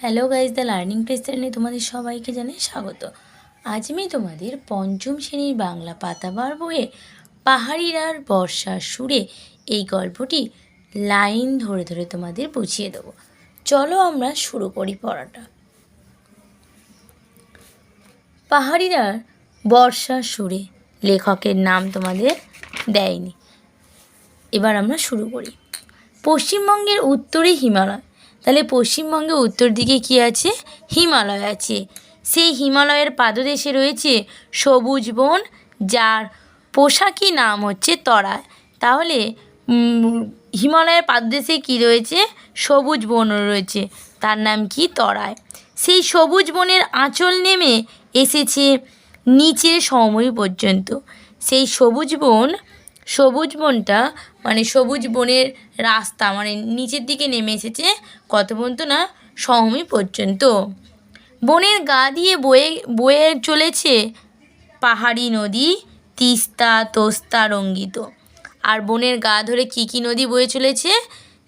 Hello guys the learning চ্যানেলে তোমাদের সবাইকে জানাই স্বাগত। আজ আমি তোমাদের পঞ্চম শ্রেণির বাংলা পাতাবার বইয়ে পাহাড়িরার বর্ষার সুরে এই গল্পটি লাইন ধরে ধরে তোমাদের বুঝিয়ে দেবো। চলো আমরা শুরু করি পড়াটা। পাহাড়িরার বর্ষার সুরে লেখকের নাম তোমাদের দেয়নি। এবার আমরা শুরু করি। পশ্চিমবঙ্গের উত্তরে হিমালয় তাহলে পশ্চিমবঙ্গে উত্তর দিকে কি আছে? হিমালয় আছে। সেই হিমালয়ের পাদদেশে রয়েছে সবুজ বন, যার পোশাকি নাম হচ্ছে তরায় তাহলে হিমালয়ের পাদদেশে কি রয়েছে? সবুজ বন রয়েছে। তার নাম কি? তরায়। সেই সবুজ বনের আঁচল নেমে এসেছে নিচের সময় পর্যন্ত। সেই সবুজ বন, সবুজ বনটা মানে সবুজ বনের রাস্তা মানে নিচের দিকে নেমে এসেছে কত পর্যন্ত না সমভূমি পর্যন্ত। বনের গা দিয়ে বয়ে বয়ে চলেছে পাহাড়ি নদী, তিস্তা, তোস্তা, রঙ্গিত। আর বনের গা ধরে কী কী নদী বয়ে চলেছে?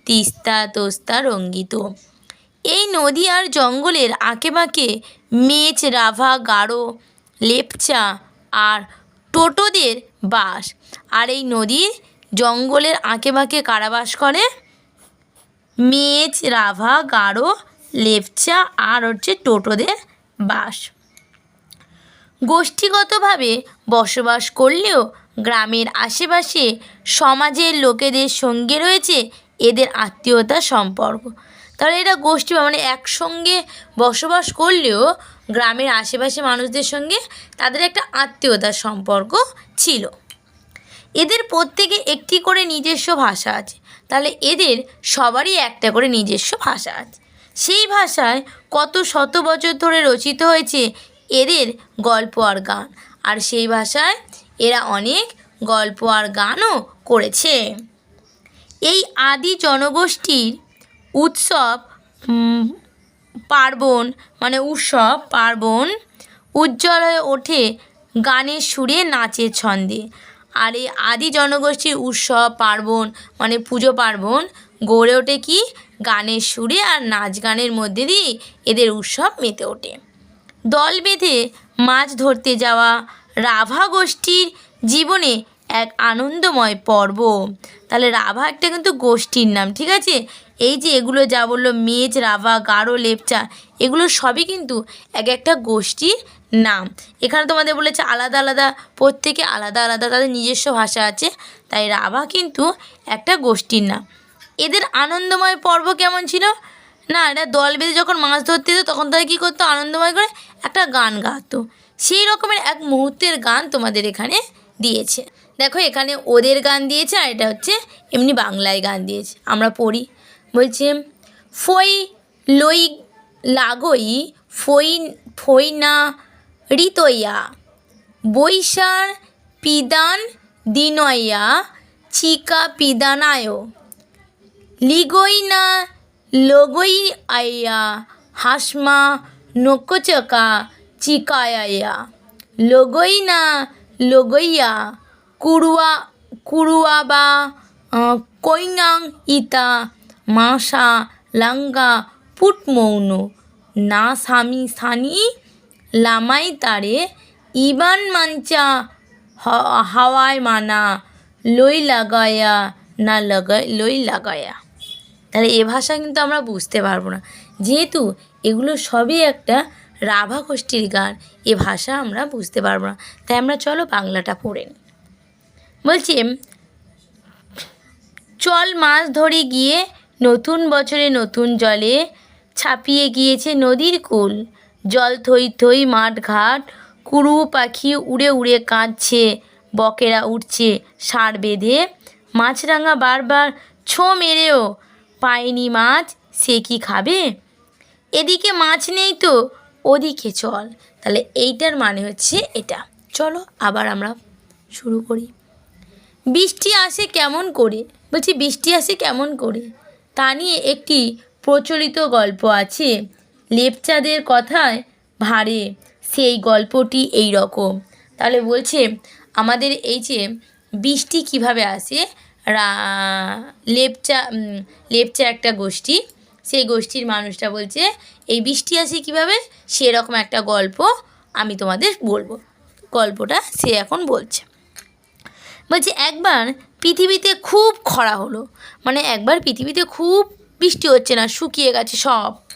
তিস্তা, তোস্তা, রঙ্গিত। এই নদী আর জঙ্গলের আঁকেবাঁকে মেচ, রাভা, গারো, লেপচা আর টোটোদের বাস। আর এই নদীর জঙ্গলের আঁকেবাঁকে কারা বাস করে। মেচ রাভা, গারো, লেপচা আর হচ্ছে টোটোদের বাস। গোষ্ঠীগতভাবে বসবাস করলেও গ্রামের আশেপাশে সমাজের লোকেদের সঙ্গে রয়েছে এদের আত্মীয়তার সম্পর্ক। তাহলে এটা গোষ্ঠী মানে একসঙ্গে বসবাস করলেও গ্রামের আশেপাশে মানুষদের সঙ্গে তাদের একটা আত্মীয়তার সম্পর্ক ছিল। এদের প্রত্যেকে একটি করে নিজস্ব ভাষা আছে। তাহলে এদের সবারই একটা করে নিজস্ব ভাষা আছে। সেই ভাষায় কত শত বছর ধরে রচিত হয়েছে এদের গল্প আর গান। আর সেই ভাষায় এরা অনেক গল্প আর গানও করেছে। এই আদি জনগোষ্ঠীর উৎসব পার্বণ মানে উৎসব, পার্বণ উজ্জ্বল হয়ে ওঠে গানের সুরে, নাচের ছন্দে। আর এই আদি জনগোষ্ঠীর উৎসব, পার্বণ মানে পুজো পার্বণ গড়ে ওঠে কি? গানের সুরে আর নাচ গানের মধ্যে দিয়ে এদের উৎসব মেতে ওঠে। দল বেঁধে মাছ ধরতে যাওয়া রাভা গোষ্ঠীর জীবনে এক আনন্দময় পর্ব। তাহলে রাভা একটা কিন্তু গোষ্ঠীর নাম, ঠিক আছে? এই যে এগুলো যা বলল মেজ, রাভা গাঢ় লেপচা, এগুলো সবই কিন্তু এক একটা গোষ্ঠীর নাম এখানে তোমাদের বলেছে আলাদা আলাদা, প্রত্যেকে আলাদা আলাদা, তাদের নিজস্ব ভাষা আছে। তাই রাভা কিন্তু একটা গোষ্ঠীর নাম এদের আনন্দময় পর্ব কেমন ছিল? না, এটা দল বেঁধে যখন মাছ ধরতে যেত, তখন তারা কী করতো? আনন্দময় করে একটা গান গাতো। সেই রকমের এক মুহূর্তের গান তোমাদের এখানে দিয়েছে। দেখো, এখানে ওদের গান দিয়েছে, আর এটা হচ্ছে এমনি বাংলায় গান দিয়েছে। আমরা পড়ি। বলছে, ফই লই লাগই, ফই ফই না ঋতইয়া বৈশার পিদান দিনয়া, চিকা পিদানায়। লিগই না লগই আইয়া হাসমা নকচকা চিকায়া লগই না লগইয়া কুরুয়া কুরুয়া বা ইতা মাসা, লাঙ্গা, পুটমৌন না স্বামী সানি লামাই তারে ইবান মাঞ্চা হাওয়ায় মানা, লই লাগায়া না লাগায়, লই লাগায়া। তাহলে এ ভাষা কিন্তু আমরা বুঝতে পারব না। যেহেতু এগুলো সবই একটা রাভা গোষ্ঠীর গান, এ ভাষা আমরা বুঝতে পারব না। তাই আমরা চলো বাংলাটা পড়ে নিই। বলছি, চল মাছ ধরে গিয়ে নতুন বছরে নতুন জলে ছাপিয়ে গিয়েছে নদীর কুল। জল থই থই মাঠ ঘাট কুড়ু পাখি উড়ে উড়ে কাঁদছে, বকেরা উঠছে সার বেঁধে। মাছরাঙা বারবার, ছো মেরেও পায়নি মাছ, সে কি খাবে? এদিকে মাছ নেই তো, ওদিকে চল। তাহলে এইটার মানে হচ্ছে এটা। চলো আবার আমরা শুরু করি। বৃষ্টি আসে কেমন করে? বলছি বৃষ্টি আসে কেমন করে? তা নিয়ে একটি প্রচলিত গল্প আছে। লেপচাদের কথায় ভারে, সেই গল্পটি এই রকম। তাহলে বলছে, আমাদের এই যে বৃষ্টি কীভাবে আসে? রা, লেপচা লেপচা একটা গোষ্ঠী। সেই গোষ্ঠীর মানুষটা বলছে, এই বৃষ্টি আসে কীভাবে? সেরকম একটা গল্প আমি তোমাদের বলব। গল্পটা সে এখন বলছে। বলছে, একবার পৃথিবীতে খুব খরা হলো। মানে একবার পৃথিবীতে খুব বৃষ্টি হচ্ছে না, শুকিয়ে গেছে সব।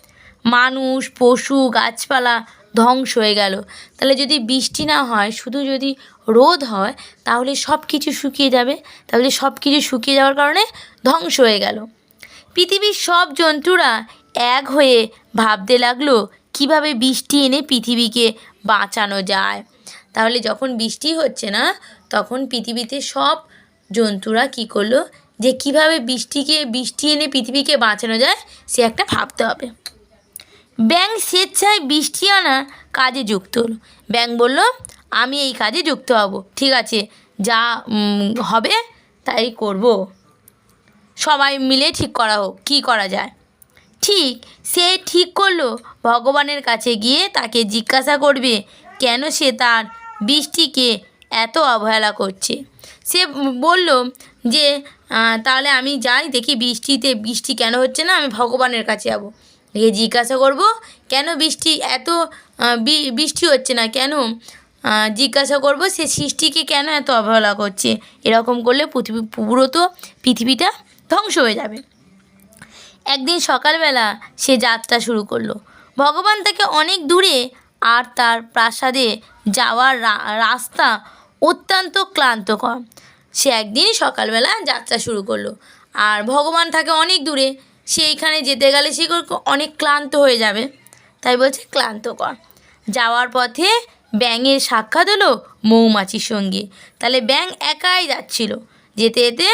মানুষ, পশু, গাছপালা ধ্বংস হয়ে গেল। তাহলে যদি বৃষ্টি না হয়, শুধু যদি রোদ হয়, তাহলে সব কিছু শুকিয়ে যাবে। তাহলে সব কিছু শুকিয়ে যাওয়ার কারণে ধ্বংস হয়ে গেল। পৃথিবীর সব জন্তুরা এক হয়ে ভাবতে লাগল, কীভাবে বৃষ্টি এনে পৃথিবীকে বাঁচানো যায়। তাহলে যখন বৃষ্টি হচ্ছে না, তখন পৃথিবীতে সব জন্তুরা কী করল, যে কীভাবে বৃষ্টিকে, বৃষ্টি এনে পৃথিবীকে বাঁচানো যায়, সে একটা ভাবতে হবে। ব্যাং স্বেচ্ছায় বৃষ্টি আনা কাজে যুক্ত হলো। ব্যাং বলল, আমি এই কাজে যুক্ত হব। ঠিক আছে, যা হবে তাই করব। সবাই মিলে ঠিক করা হোক, কী করা যায়? ঠিক, সে ঠিক করল। ভগবানের কাছে গিয়ে তাকে জিজ্ঞাসা করবে, কেন সে তার বৃষ্টিকে এত অবহেলা করছে? সে বলল যে তাহলে আমি যাই, দেখি বৃষ্টিতে, বৃষ্টি কেন হচ্ছে না? আমি ভগবানের কাছে যাব। গিয়ে জিজ্ঞাসা করব, কেন বৃষ্টি এত বৃষ্টি হচ্ছে না, কেন? জিজ্ঞাসা করব, সে সৃষ্টিকে কেন এত অবহেলা করছে? এরকম করলে পৃথিবী, পুরো তো পৃথিবীটা ধ্বংস হয়ে যাবে। একদিন সকালবেলা সে যাত্রা শুরু করল। ভগবান তাকে অনেক দূরে আর তার প্রাসাদে যাওয়ার রাস্তা অত্যন্ত ক্লান্তকর। সে একদিন সকালবেলা যাত্রা শুরু করল। আর ভগবান থাকে অনেক দূরে সে এইখানে যেতে গেলে সে অনেক ক্লান্ত হয়ে যাবে। তাই বলছে ক্লান্তকর যাওয়ার পথে ব্যাঙের সাক্ষাৎ হলো মৌমাছির সঙ্গে। তাহলে ব্যাঙ একাই যাচ্ছিল। যেতে যেতে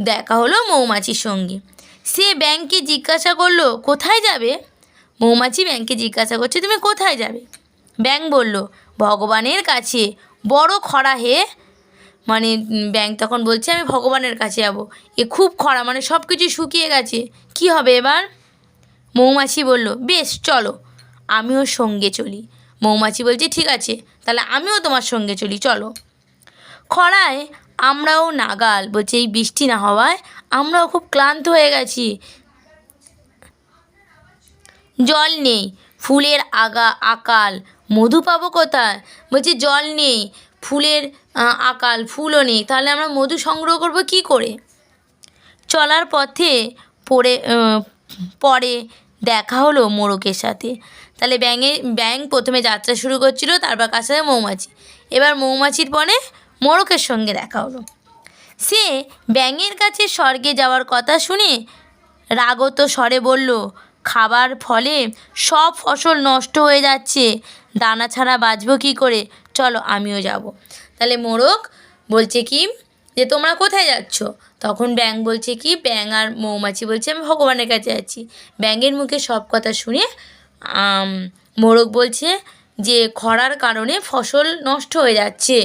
দেখা হলো মৌমাছির সঙ্গে। সে ব্যাংকে জিজ্ঞাসা করল, কোথায় যাবে? মৌমাছি ব্যাংকে জিজ্ঞাসা করছে, তুমি কোথায় যাবে? ব্যাং বলল, ভগবানের কাছে বড় খরা হে মানে ব্যাংক তখন বলছে, আমি ভগবানের কাছে যাব। এ খুব খরা মানে সব কিছু শুকিয়ে গেছে। কি হবে এবার? মৌমাছি বলল, বেশ, চলো, আমিও সঙ্গে চলি। মৌমাছি বলছে, ঠিক আছে, তাহলে আমিও তোমার সঙ্গে চলি, চলো। খরায় আমরাও নাগাল, বলছে, এই বৃষ্টি না হওয়ায় আমরাও খুব ক্লান্ত হয়ে গেছি। জল নেই, ফুলের আগা, আকাল, মধু পাবো কোথায়? বলছে, জল নেই ফুলের আকাল, ফুলও নেই। তাহলে আমরা মধু সংগ্রহ করব কি করে? চলার পথে পড়ে পরে দেখা হলো মোরকের সাথে। তাহলে ব্যাঙে, ব্যাঙ প্রথমে যাত্রা শুরু করছিল, তারপর কাছে মৌমাছি। এবার মৌমাছির পরে মোরকের সঙ্গে দেখা হলো। সে ব্যাঙের কাছে স্বর্গে যাওয়ার কথা শুনে রাগত স্বরে বলল, খাবার ফলে সব ফসল নষ্ট হয়ে যাচ্ছে। দানা ছাড়া বাঁচবো কী করে? চলো আমিও যাব। তাহলে মোরগ বলছে কি, যে তোমরা কোথায় যাচ্ছ? তখন ব্যাং বলছে কি ব্যাং আর মৌমাছি বলছে, আমি ভগবানের কাছে যাচ্ছি। ব্যাঙের মুখে সব কথা শুনে মোরগ বলছে যে খরার কারণে ফসল নষ্ট হয়ে যাচ্ছে।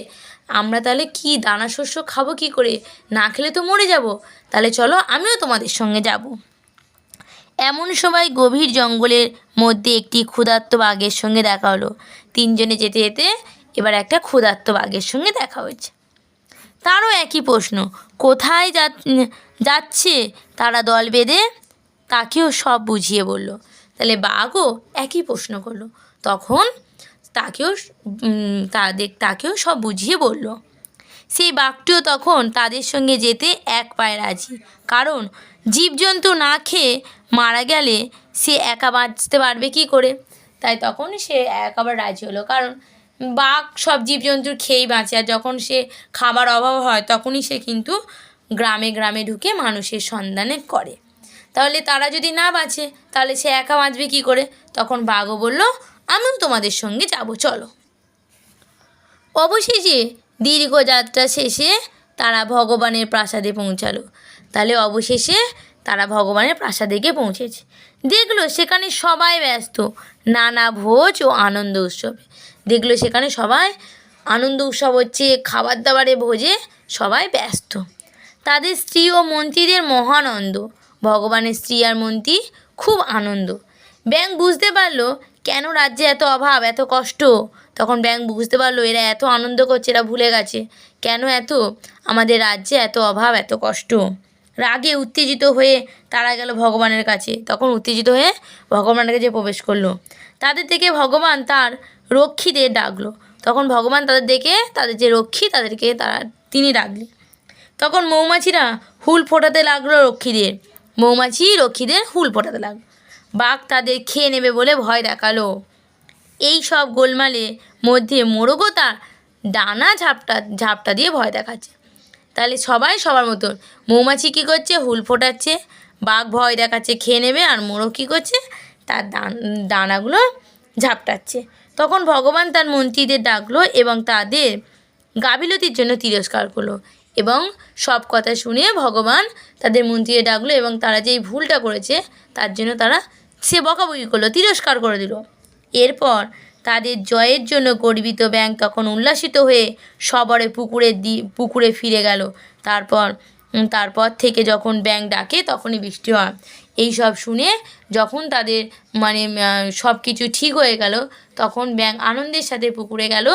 আমরা তাহলে কি দানা শস্য খাব কি করে? না খেলে তো মরে যাব। তাহলে চলো আমিও তোমাদের সঙ্গে যাব। এমন সময় গভীর জঙ্গলের মধ্যে একটি ক্ষুধার্ত বাঘের সঙ্গে দেখা হলো। তিনজনে যেতে যেতে এবার একটা ক্ষুধার্ত বাঘের সঙ্গে দেখা হয়েছে। তারও একই প্রশ্ন, কোথায় যা- যাচ্ছে তারা দল বেঁধে? তাকেও সব বুঝিয়ে বলল। তাহলে বাঘও একই প্রশ্ন করল। তখন তাকেও তাদের তাকেও সব বুঝিয়ে বলল। সেই বাঘটিও তখন তাদের সঙ্গে যেতে এক পায়ে রাজি। কারণ জীবজন্তু না খেয়ে মারা গেলে সে একা বাঁচতে পারবে কি করে? তাই তখন সে একাবার রাজি হলো। কারণ বাঘ সব জীবজন্তুর খেয়েই বাঁচে। আর যখন সে খাবার অভাব হয়, তখনই সে কিন্তু গ্রামে গ্রামে ঢুকে মানুষের সন্ধানে করে। তাহলে তারা যদি না বাঁচে, তাহলে সে একা বাঁচবে কী করে? তখন বাঘও বলল, আমিও তোমাদের সঙ্গে যাব, চলো। অবশেষে দীর্ঘ যাত্রা শেষে তারা ভগবানের প্রাসাদে পৌঁছালো। তাহলে অবশেষে তারা ভগবানের প্রাসাদে গিয়ে পৌঁছেছে। দেখল সেখানে সবাই ব্যস্ত, নানা ভোজ ও আনন্দ উৎসবে। দেখল সেখানে সবাই আনন্দ উৎসব হচ্ছে খাবার দাবারে ভোজে সবাই ব্যস্ত। তাদের স্ত্রী ও মন্ত্রীদের মহানন্দ ভগবানের স্ত্রী আর মন্ত্রী খুব আনন্দ। ব্যাং বুঝতে পারল, কেন রাজ্যে এত অভাব, এত কষ্ট? তখন ব্যাং বুঝতে পারল, এরা এত আনন্দ করছে, এরা ভুলে গেছে। কেন এত? আমাদের রাজ্যে এত অভাব, এত কষ্ট। রাগে উত্তেজিত হয়ে তারা গেল ভগবানের কাছে। তখন উত্তেজিত হয়ে ভগবানের কাছে প্রবেশ করল। তাদের থেকে ভগবান তার রক্ষীদের ডাকলো। তখন ভগবান তাদের দেখে, তাদের যে রক্ষী, তাদেরকে তারা, তিনি ডাকলেন। তখন মৌমাছিরা হুল ফোটাতে লাগল রক্ষীদের। মৌমাছি রক্ষীদের হুল ফোটাতে লাগল। বাঘ তাদের খেয়ে নেবে বলে ভয় দেখাল। এই সব গোলমালে মধ্যে মোরগও তার ডানা ঝাপটা ঝাপটা দিয়ে ভয় দেখাচ্ছে। তাহলে সবাই সবার মতন। মৌমাছি কী করছে? হুল ফোটাচ্ছে। বাঘ ভয় দেখাচ্ছে, খেয়ে নেবে। আর মোরগ কী করছে? তার দান দানাগুলো ঝাপটাচ্ছে। তখন ভগবান তার মন্ত্রীদের ডাকলো এবং তাদের গাফিলতির জন্য তিরস্কার করল এবং সব কথা শুনে ভগবান তাদের মন্ত্রীদের ডাকলো এবং তারা যেই ভুলটা করেছে, তার জন্য তারা সে বকাবকি করল, তিরস্কার করে দিল। এরপর তাদের জয়ের জন্য গর্বিত ব্যাং তখন উল্লাসিত হয়ে সবরে পুকুরে দি, পুকুরে ফিরে গেল। তারপর তারপর থেকে যখন ব্যাং ডাকে, তখনই বৃষ্টি হয়। এই সব শুনে যখন তাদের মানে সব কিছু ঠিক হয়ে গেল, তখন ব্যাং আনন্দের সাথে পুকুরে গেল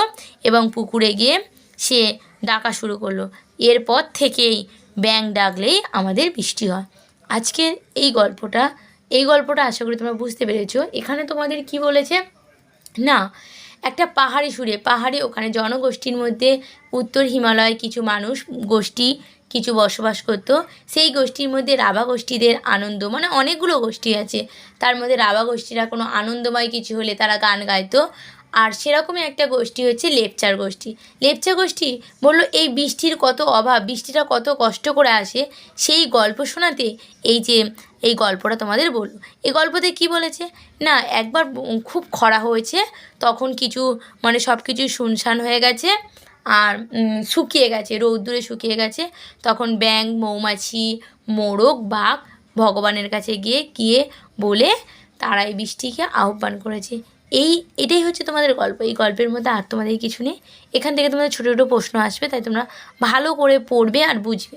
এবং পুকুরে গিয়ে সে ডাকা শুরু করল। এরপর থেকেই ব্যাং ডাকলেই আমাদের বৃষ্টি হয়। আজকের এই গল্পটা এই গল্পটা আশা করি তোমরা বুঝতে পেরেছ। এখানে তোমাদের কি বলেছে? না, একটা পাহাড়ি সুরে, পাহাড়ি ওখানে জনগোষ্ঠীর মধ্যে উত্তর হিমালয় কিছু মানুষ গোষ্ঠী কিছু বসবাস করতো, সেই গোষ্ঠীর মধ্যে রাভা গোষ্ঠীদের আনন্দ মানে অনেকগুলো গোষ্ঠী আছে। তার মধ্যে রাভা গোষ্ঠীরা কোনো আনন্দময় কিছু হলে তারা গান গাইতো। আর সেরকমই একটা গোষ্ঠী হচ্ছে লেপচার গোষ্ঠী। লেপচা গোষ্ঠী বলল, এই বৃষ্টির কত অভাব, বৃষ্টিটা কত কষ্ট করে আসে, সেই গল্প শোনাতে এই যে, এই গল্পটা তোমাদের বলল। এই গল্পতে কি বলেছে? না, একবার খুব খরা হয়েছে, তখন কিছু মানে সব কিছু শুনশান হয়ে গেছে। আর শুকিয়ে গেছে রৌদ্দুরে শুকিয়ে গেছে। তখন ব্যাঙ, মৌমাছি, মোরগ, বাঘ ভগবানের কাছে গিয়ে গিয়ে বলে তারা এই বৃষ্টিকে আহ্বান করেছে। এই, এটাই হচ্ছে তোমাদের গল্প। এই গল্পের মধ্যে আর তোমাদের কিছু নেই। এখান থেকে তোমাদের ছোটো ছোটো প্রশ্ন আসবে, তাই তোমরা ভালো করে পড়বে আর বুঝবে।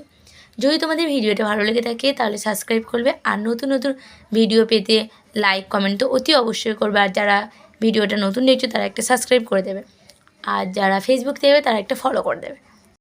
যদি তোমাদের ভিডিওটা ভালো লেগে থাকে, তাহলে সাবস্ক্রাইব করবে। আর নতুন নতুন ভিডিও পেতে লাইক কমেন্ট তো অতি অবশ্যই করবে। আর যারা ভিডিওটা নতুন দেখছ, তারা একটা সাবস্ক্রাইব করে দেবে। আর যারা ফেসবুক দেবে তারা একটা ফলো করে দেবে।